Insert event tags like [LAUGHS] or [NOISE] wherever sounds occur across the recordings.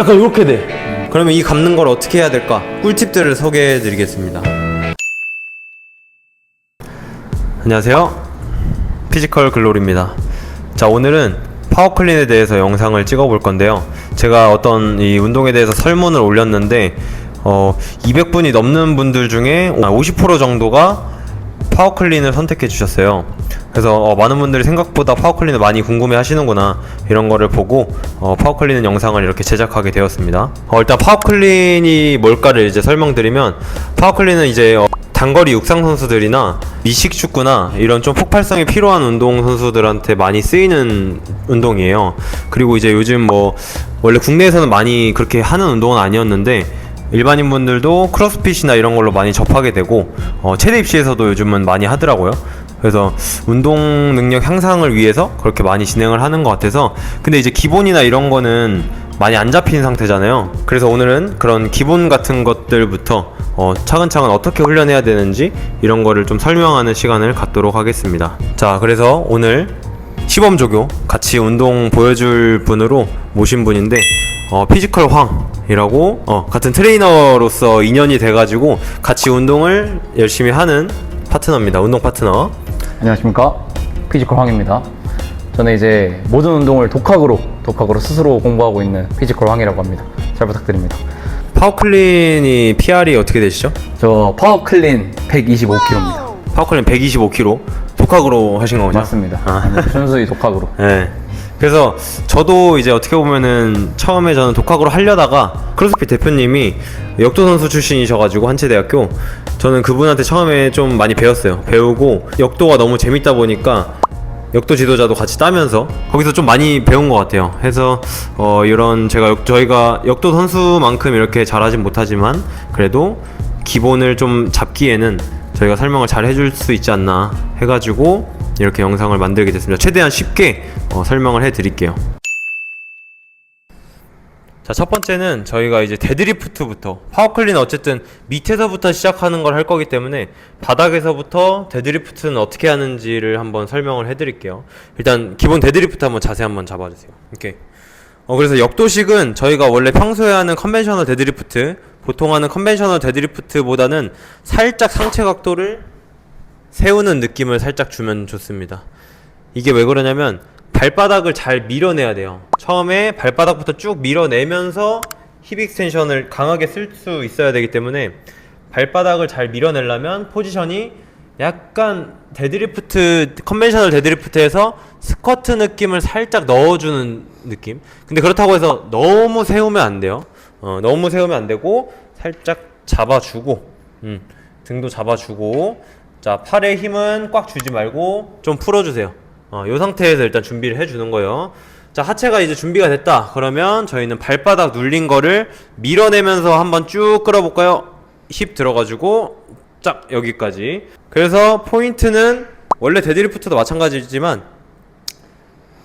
약간 이렇게 돼. 그러면 이 감는 걸 어떻게 해야 될까? 꿀팁들을 소개해 드리겠습니다. 안녕하세요. 피지컬 글로리입니다. 자, 오늘은 파워클린에 대해서 영상을 찍어 볼 건데요. 제가 어떤 이 운동에 대해서 설문을 올렸는데, 어, 200분이 넘는 분들 중에 50% 정도가 파워클린을 선택해 주셨어요. 그래서 어, 많은 분들이 생각보다 파워클린을 많이 궁금해 하시는구나 이런 거를 보고 어, 파워클린 영상을 이렇게 제작하게 되었습니다. 어, 일단 파워클린이 뭘까를 이제 설명드리면 파워클린은 이제 어, 단거리 육상 선수들이나 미식 축구나 이런 좀 폭발성이 필요한 운동 선수들한테 많이 쓰이는 운동이에요. 그리고 이제 요즘 뭐 원래 국내에서는 많이 그렇게 하는 운동은 아니었는데 일반인 분들도 크로스핏이나 이런 걸로 많이 접하게 되고 어, 체대 입시에서도 요즘은 많이 하더라고요. 그래서 운동 능력 향상을 위해서 그렇게 많이 진행을 하는 것 같아서 근데 이제 기본이나 이런 거는 많이 안 잡힌 상태잖아요. 그래서 오늘은 그런 기본 같은 것들부터 어, 차근차근 어떻게 훈련해야 되는지 이런 거를 좀 설명하는 시간을 갖도록 하겠습니다. 자, 그래서 오늘 시범 조교 같이 운동 보여줄 분으로 모신 분인데 어, 피지컬 황이라고 어, 같은 트레이너로서 인연이 돼가지고 같이 운동을 열심히 하는 파트너입니다. 운동 파트너. 안녕하십니까 피지컬 황입니다 저는 이제 모든 운동을 독학으로 독학으로 스스로 공부하고 있는 피지컬 황이라고 합니다 잘 부탁드립니다 파워클린이 PR이 어떻게 되시죠? 저 파워 클린 125kg입니다 파워클린 125kg 독학으로 하신 거죠? 맞습니다 아. 네, 순수히 독학으로 [LAUGHS] 네. 그래서 저도 이제 어떻게 보면은 처음에 저는 독학으로 하려다가 크로스핏 대표님이 역도 선수 출신이셔가지고 한체대학교 저는 그분한테 처음에 좀 많이 배웠어요. 배우고 역도가 너무 재밌다 보니까 역도 지도자도 같이 따면서 거기서 좀 많이 배운 것 같아요. 해서 어 이런 제가 역, 저희가 역도 선수만큼 이렇게 잘하진 못하지만 그래도 기본을 좀 잡기에는 저희가 설명을 잘 해줄 수 있지 않나 해가지고 이렇게 영상을 만들게 됐습니다. 최대한 쉽게 어, 설명을 해드릴게요. 자, 첫 번째는 저희가 이제 데드리프트부터 파워클린은 어쨌든 밑에서부터 시작하는 걸 할 거기 때문에 바닥에서부터 데드리프트는 어떻게 하는지를 한번 설명을 해드릴게요. 일단 기본 데드리프트 한번 자세 한번 잡아주세요. 오케이. 어, 그래서 역도식은 저희가 원래 평소에 하는 컨벤셔널 데드리프트, 보통 하는 컨벤셔널 데드리프트보다는 살짝 상체 각도를 세우는 느낌을 살짝 주면 좋습니다. 이게 왜 그러냐면 발바닥을 잘 밀어내야 돼요. 처음에 발바닥부터 쭉 밀어내면서 힙 익스텐션을 강하게 쓸 수 있어야 되기 때문에 발바닥을 잘 밀어내려면 포지션이 약간 데드리프트 컨벤셔널 데드리프트에서 스쿼트 느낌을 살짝 넣어주는 느낌. 근데 그렇다고 해서 너무 세우면 안 돼요. 어, 너무 세우면 안 되고 살짝 잡아주고, 음, 등도 잡아주고, 자 팔의 힘은 꽉 주지 말고 좀 풀어주세요. 어, 이 상태에서 일단 준비를 해주는 거예요. 자 하체가 이제 준비가 됐다. 그러면 저희는 발바닥 눌린 거를 밀어내면서 한번 쭉 끌어볼까요? 힙 들어가지고 쫙 여기까지. 그래서 포인트는 원래 데드리프트도 마찬가지지만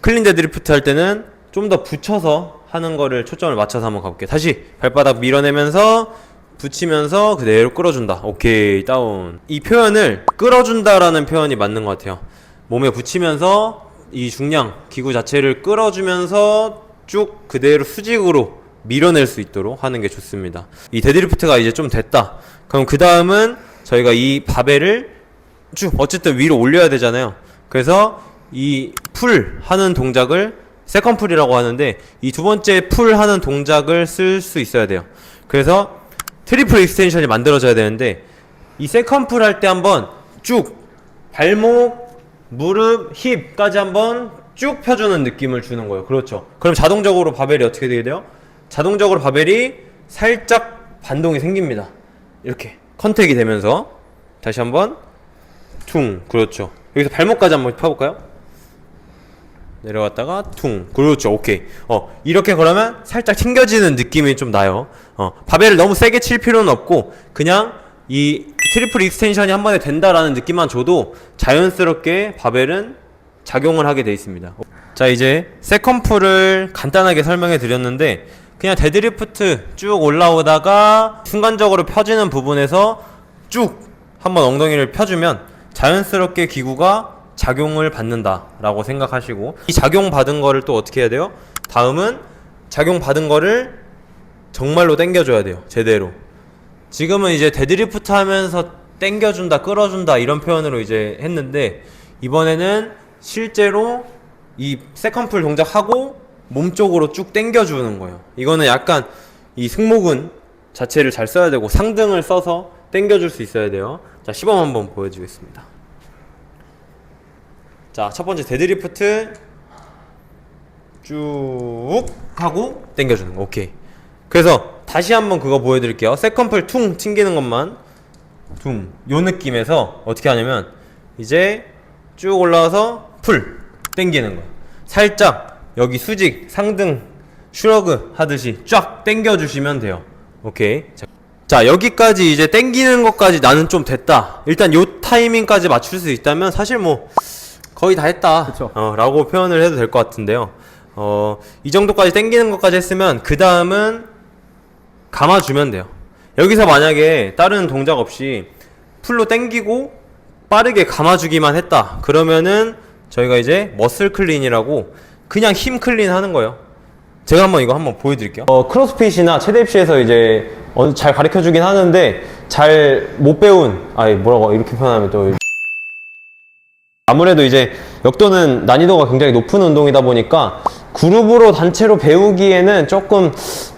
클린 데드리프트 할 때는 좀 더 붙여서 하는 거를 초점을 맞춰서 한번 가볼게요. 다시 발바닥 밀어내면서 붙이면서 그대로 끌어준다. 오케이 다운. 이 표현을 끌어준다라는 표현이 맞는 것 같아요. 몸에 붙이면서 이 중량 기구 자체를 끌어주면서 쭉 그대로 수직으로 밀어낼 수 있도록 하는 게 좋습니다. 이 데드리프트가 이제 좀 됐다. 그럼 그 다음은 저희가 이 바벨을 쭉 어쨌든 위로 올려야 되잖아요. 그래서 이 풀 하는 동작을 세컨 풀이라고 하는데 이 두 번째 풀 하는 동작을 쓸 수 있어야 돼요. 그래서 트리플 익스텐션이 만들어져야 되는데 이 세컨 풀 할 때 한번 쭉 발목, 무릎, 힙까지 한번 쭉 펴주는 느낌을 주는 거예요. 그렇죠. 그럼 자동적으로 바벨이 어떻게 되게 돼요? 자동적으로 바벨이 살짝 반동이 생깁니다. 이렇게 컨택이 되면서 다시 한번 퉁 그렇죠. 여기서 발목까지 한번 펴볼까요? 내려갔다가 퉁. 그렇죠. 오케이. 어 이렇게 그러면 살짝 튕겨지는 느낌이 좀 나요. 어 바벨을 너무 세게 칠 필요는 없고 그냥 이 트리플 익스텐션이 한 번에 된다라는 느낌만 줘도 자연스럽게 바벨은 작용을 하게 돼 있습니다. 자 이제 세컨풀을 간단하게 설명해 드렸는데 그냥 데드리프트 쭉 올라오다가 순간적으로 펴지는 부분에서 쭉 한번 엉덩이를 펴주면 자연스럽게 기구가 작용을 받는다라고 생각하시고 이 작용 받은 거를 또 어떻게 해야 돼요? 다음은 작용 받은 거를 정말로 당겨줘야 돼요. 제대로. 지금은 이제 데드리프트 하면서 당겨준다, 끌어준다 이런 표현으로 이제 했는데 이번에는 실제로 이 세컨풀 동작하고 몸 쪽으로 쭉 당겨주는 거예요. 이거는 약간 이 승모근 자체를 잘 써야 되고 상등을 써서 당겨줄 수 있어야 돼요. 자 시범 한번 보여주겠습니다. 자 첫 번째 데드리프트 쭉 하고 당겨주는 거. 오케이. 그래서 다시 한번 그거 보여드릴게요. 세컨풀 퉁 튕기는 것만 퉁 요 느낌에서 어떻게 하냐면 이제 쭉 올라와서 풀 당기는 거. 살짝 여기 수직 상등 슈러그 하듯이 쫙 당겨 주시면 돼요. 오케이. 자, 자 여기까지 이제 당기는 것까지 나는 좀 됐다. 일단 요 타이밍까지 맞출 수 있다면 사실 뭐 거의 다 했다. 그쵸. 어, 라고 표현을 해도 될 것 같은데요. 어, 이 정도까지 당기는 것까지 했으면 그 다음은 감아주면 돼요. 여기서 만약에 다른 동작 없이 풀로 당기고 빠르게 감아주기만 했다. 그러면은 저희가 이제 머슬 클린이라고 그냥 힘 클린 하는 거예요. 제가 한번 이거 한번 보여드릴게요. 어, 크로스핏이나 체대 입시에서 이제 어, 잘 가르쳐 주긴 하는데 잘 못 배운, 아니 뭐라고 이렇게 표현하면 또 아무래도 이제 역도는 난이도가 굉장히 높은 운동이다 보니까 그룹으로 단체로 배우기에는 조금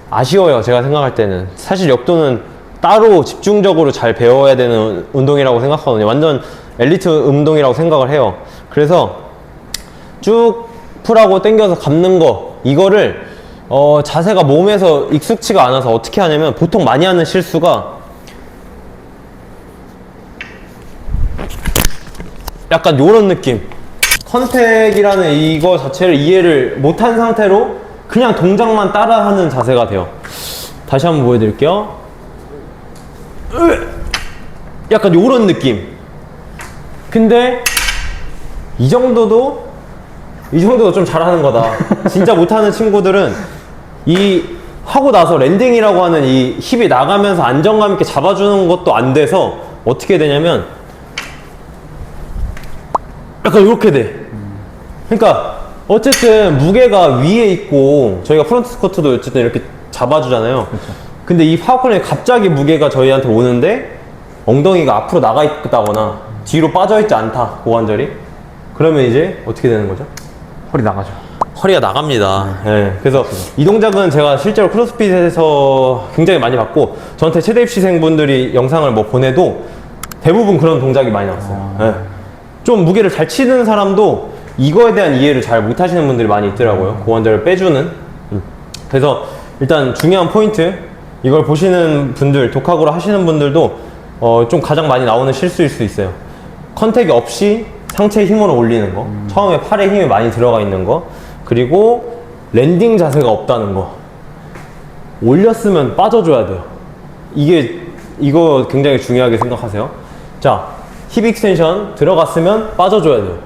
아쉬워요. 제가 생각할 때는 사실 역도는 따로 집중적으로 잘 배워야 되는 운동이라고 생각하거든요. 완전 엘리트 운동이라고 생각을 해요. 그래서 쭉 풀하고 당겨서 감는 거 이거를 어, 자세가 몸에서 익숙치가 않아서 어떻게 하냐면 보통 많이 하는 실수가 약간 요런 느낌 컨택이라는 이거 자체를 이해를 못한 상태로 그냥 동작만 따라하는 자세가 돼요 다시 한번 보여드릴게요 으! 약간 요런 느낌 근데 이 정도도 이 정도도 좀 잘하는 거다. 진짜 못하는 친구들은 이 하고 나서 랜딩이라고 하는 이 힙이 나가면서 안정감 있게 잡아주는 것도 안 돼서 어떻게 되냐면 약간 이렇게 돼. 그러니까 어쨌든 무게가 위에 있고 저희가 프론트 스쿼트도 어쨌든 이렇게 잡아주잖아요. 근데 이 파워클린이 갑자기 무게가 저희한테 오는데 엉덩이가 앞으로 나가 있다거나 뒤로 빠져 있지 않다 고관절이 그러면 이제 어떻게 되는 거죠? 허리 나가죠. 허리가 나갑니다. 예. 그래서 이 동작은 제가 실제로 크로스핏에서 굉장히 많이 봤고 저한테 체대 입시생분들이 영상을 뭐 보내도 대부분 그런 동작이 많이 나왔어요. 예. 좀 무게를 잘 치는 사람도 이거에 대한 이해를 잘 못하시는 분들이 많이 있더라고요. 고관절을 빼주는. 음. 그래서 일단 중요한 포인트 이걸 보시는 분들 독학으로 하시는 분들도 어, 좀 가장 많이 나오는 실수일 수 있어요. 컨택이 없이 상체 힘으로 올리는 거 처음에 팔에 힘이 많이 들어가 있는 거 그리고 랜딩 자세가 없다는 거 올렸으면 빠져줘야 돼요 이게 이거 굉장히 중요하게 생각하세요 자 힙 익스텐션 들어갔으면 빠져줘야 돼요.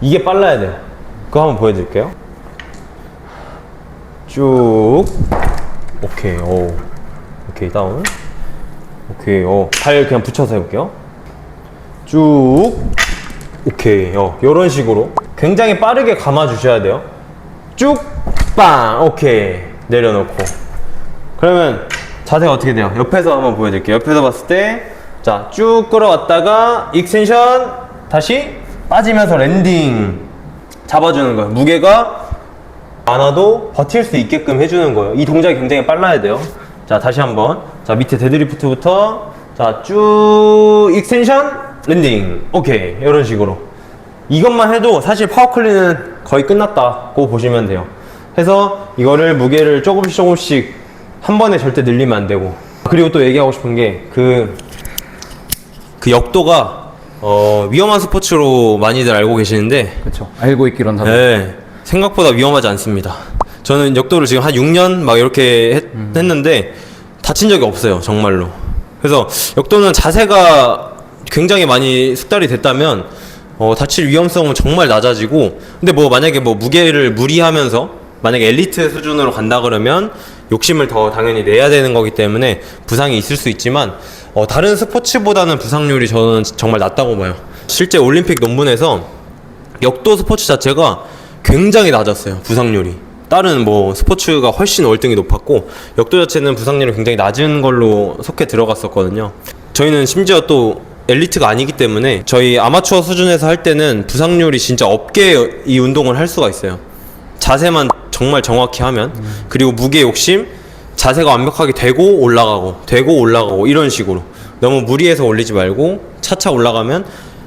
이게 빨라야 돼요. 그거 한번 보여드릴게요. 쭉. 오케이 오. 오케이 다운. 오케이 오발 그냥 붙여서 해볼게요. 쭉. 오케이 어. 요런 식으로. 굉장히 빠르게 감아 주셔야 돼요. 쭉빵. 오케이. 내려놓고. 그러면 자세가 어떻게 돼요? 옆에서 한번 보여드릴게요. 옆에서 봤을 때 자 쭉 끌어왔다가 익스텐션 다시 빠지면서 랜딩 잡아주는 거예요 무게가 많아도 버틸 수 있게끔 해주는 거예요. 이 동작이 굉장히 빨라야 돼요. 자, 다시 한번. 자, 밑에 데드리프트부터. 자, 쭉, 익스텐션, 랜딩. 오케이. 이런 식으로. 이것만 해도 사실 파워클린은 거의 끝났다고 보시면 돼요. 해서 이거를 무게를 조금씩 조금씩 한 번에 절대 늘리면 안 되고. 그리고 또 얘기하고 싶은 게 그, 그 역도가 어, 위험한 스포츠로 많이들 알고 계시는데 그렇죠. 알고 있기론 다들. 네, 생각보다 위험하지 않습니다. 저는 역도를 지금 한 6년 막 이렇게 했, 했는데 다친 적이 없어요, 정말로. 그래서 역도는 자세가 굉장히 많이 숙달이 됐다면 어, 다칠 위험성은 정말 낮아지고 근데 뭐 만약에 뭐 무게를 무리하면서 만약에 엘리트 수준으로 간다 그러면 욕심을 더 당연히 내야 되는 거기 때문에 부상이 있을 수 있지만 어, 다른 스포츠보다는 부상률이 저는 정말 낮다고 봐요. 실제 올림픽 논문에서 역도 스포츠 자체가 굉장히 낮았어요 부상률이 다른 뭐 스포츠가 훨씬 월등히 높았고 역도 자체는 부상률이 굉장히 낮은 걸로 속해 들어갔었거든요. 저희는 심지어 또 엘리트가 아니기 때문에 저희 아마추어 수준에서 할 때는 부상률이 진짜 없게 이 운동을 할 수가 있어요. 자세만 정말 정확히 하면 그리고 무게 욕심 자세가 완벽하게 되고 올라가고 되고 올라가고 이런 식으로 너무 무리해서 올리지 말고 차차 올라가면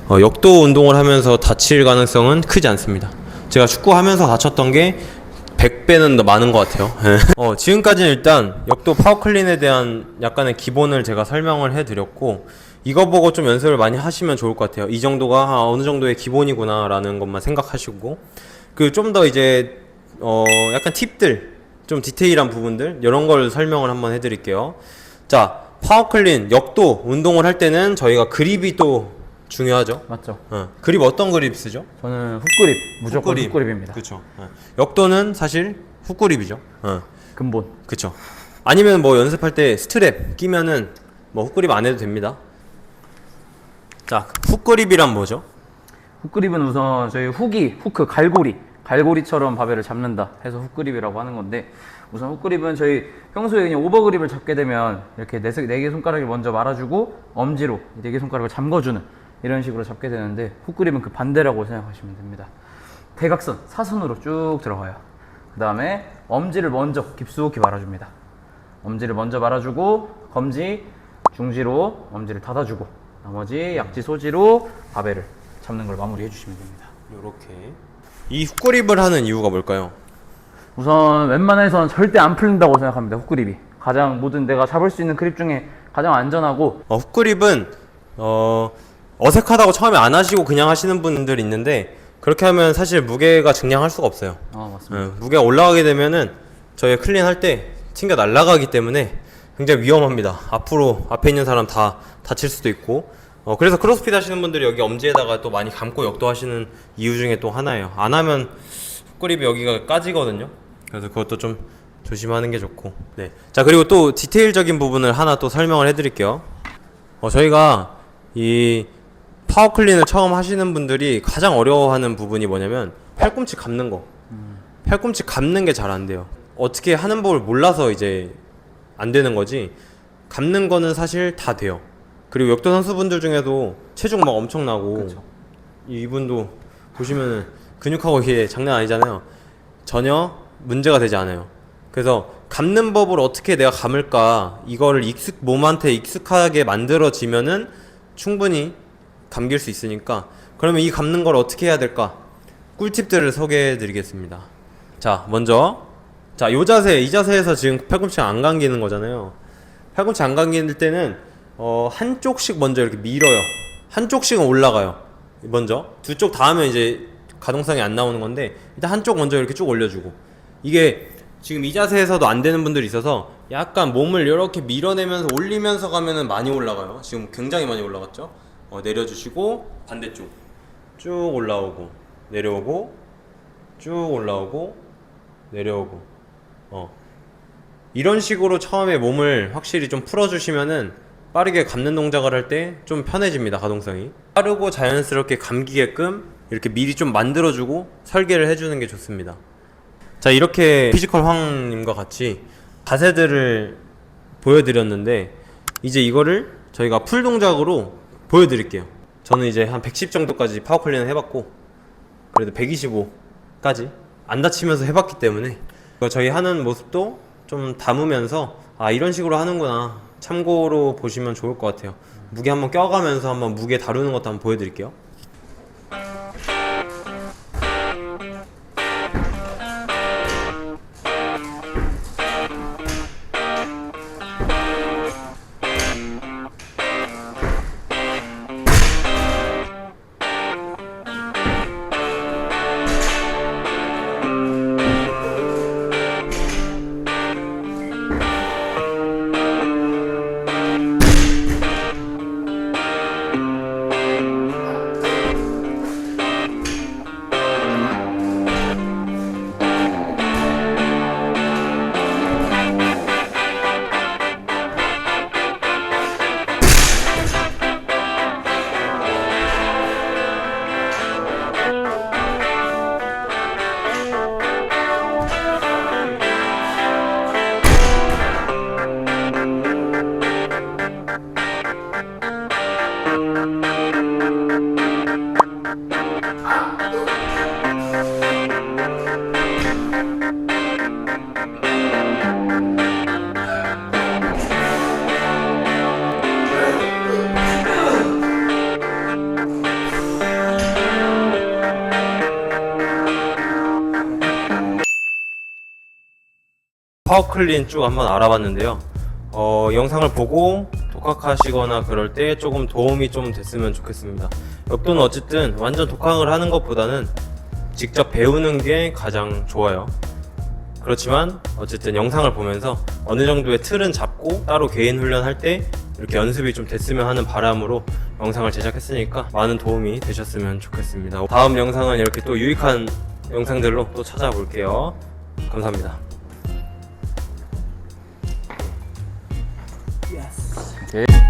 어, 역도 운동을 하면서 다칠 가능성은 크지 않습니다. 제가 축구 하면서 다쳤던 게 100배는 더 많은 것 같아요. [LAUGHS] 어, 지금까지는 일단 역도 파워클린에 대한 약간의 기본을 제가 설명을 해드렸고 이거 보고 좀 연습을 많이 하시면 좋을 것 같아요. 이 정도가 아, 어느 정도의 기본이구나라는 것만 생각하시고 그 좀 더 이제 어, 약간 팁들 좀 디테일한 부분들 이런 걸 설명을 한번 해드릴게요. 자 파워클린 역도 운동을 할 때는 저희가 그립이 또 중요하죠. 맞죠? 어, 그립 어떤 그립 쓰죠? 저는 훅그립, 무조건 훅그립. 훅그립입니다. 그렇죠. 역도는 사실 훅그립이죠. 어, 근본. 그렇죠. 아니면 뭐 연습할 때 스트랩 끼면은 뭐 훅그립 안 해도 됩니다. 자, 훅그립이란 뭐죠? 훅그립은 우선 저희 훅이 후크 갈고리 갈고리처럼 바벨을 잡는다 해서 훅그립이라고 하는 건데 우선 훅그립은 저희 평소에 그냥 오버그립을 잡게 되면 이렇게 네개 손가락을 먼저 말아주고 엄지로 네 개 손가락을 잠궈주는 이런 식으로 잡게 되는데 훅그립은 그 반대라고 생각하시면 됩니다. 대각선 사선으로 쭉 들어가요. 그 다음에 엄지를 먼저 깊숙이 말아줍니다. 엄지를 먼저 말아주고 검지 중지로 엄지를 닫아주고 나머지 약지 소지로 바벨을 잡는 걸 마무리해 주시면 됩니다. 요렇게. 이 훅그립을 하는 이유가 뭘까요? 우선 웬만해선 절대 안 풀린다고 생각합니다. 훅그립이 가장 모든 내가 잡을 수 있는 그립 중에 가장 안전하고 어, 훅그립은 어, 어색하다고 처음에 안 하시고 그냥 하시는 분들 있는데 그렇게 하면 사실 무게가 증량할 수가 없어요. 어 맞습니다. 어, 무게가 올라가게 되면은 저희가 클린 할 때 튕겨 날아가기 때문에 굉장히 위험합니다. 앞으로 앞에 있는 사람 다 다칠 수도 있고. 어, 그래서 크로스핏 하시는 분들이 여기 엄지에다가 또 많이 감고 역도 하시는 이유 중에 또 하나예요. 안 하면 훅그립이 여기가 까지거든요. 그래서 그것도 좀 조심하는 게 좋고. 네. 자, 그리고 또 디테일적인 부분을 하나 또 설명을 해드릴게요. 어, 저희가 이 파워 클린을 처음 하시는 분들이 가장 어려워하는 부분이 뭐냐면 팔꿈치 감는 거. 팔꿈치 감는 게 잘 안 돼요. 어떻게 하는 법을 몰라서 이제 안 되는 거지. 감는 거는 사실 다 돼요. 그리고 역도 선수분들 중에도 체중 막 엄청나고 그쵸. 이분도 보시면은 근육하고 이게 장난 아니잖아요. 전혀 문제가 되지 않아요. 그래서 감는 법을 어떻게 내가 감을까 이거를 익숙 몸한테 익숙하게 만들어지면은 충분히 감길 수 있으니까 그러면 이 감는 걸 어떻게 해야 될까 꿀팁들을 소개해 드리겠습니다. 자, 먼저 자, 요 자세, 이 자세에서 지금 팔꿈치가 안 감기는 거잖아요. 팔꿈치 안 감길 때는 어, 한쪽씩 먼저 이렇게 밀어요. 한쪽씩은 올라가요. 먼저 두 쪽 다 하면 이제 가동성이 안 나오는 건데 일단 한쪽 먼저 이렇게 쭉 올려주고 이게 지금 이 자세에서도 안 되는 분들이 있어서 약간 몸을 이렇게 밀어내면서 올리면서 가면은 많이 올라가요. 지금 굉장히 많이 올라갔죠. 어, 내려주시고 반대쪽 쭉 올라오고 내려오고 쭉 올라오고 내려오고 어 이런 식으로 처음에 몸을 확실히 좀 풀어주시면은 빠르게 감는 동작을 할 때 좀 편해집니다 가동성이. 빠르고 자연스럽게 감기게끔 이렇게 미리 좀 만들어주고 설계를 해주는 게 좋습니다. 자 이렇게 피지컬 황님과 같이 자세들을 보여드렸는데 이제 이거를 저희가 풀 동작으로 보여드릴게요. 저는 이제 한 110 정도까지 파워클린을 해봤고 그래도 125까지 안 다치면서 해봤기 때문에 저희 하는 모습도 좀 담으면서 아 이런 식으로 하는구나 참고로 보시면 좋을 것 같아요. 무게 한번 껴가면서 한번 무게 다루는 것도 한번 보여드릴게요 파워클린 쭉 한번 알아봤는데요. 어, 영상을 보고 독학하시거나 그럴 때 조금 도움이 좀 됐으면 좋겠습니다. 엽도는 어쨌든 완전 독학을 하는 것보다는 직접 배우는 게 가장 좋아요. 그렇지만 어쨌든 영상을 보면서 어느 정도의 틀은 잡고 따로 개인 훈련할 때 이렇게 연습이 좀 됐으면 하는 바람으로 영상을 제작했으니까 많은 도움이 되셨으면 좋겠습니다. 다음 영상은 이렇게 또 유익한 영상들로 또 찾아볼게요. 감사합니다. 오케이.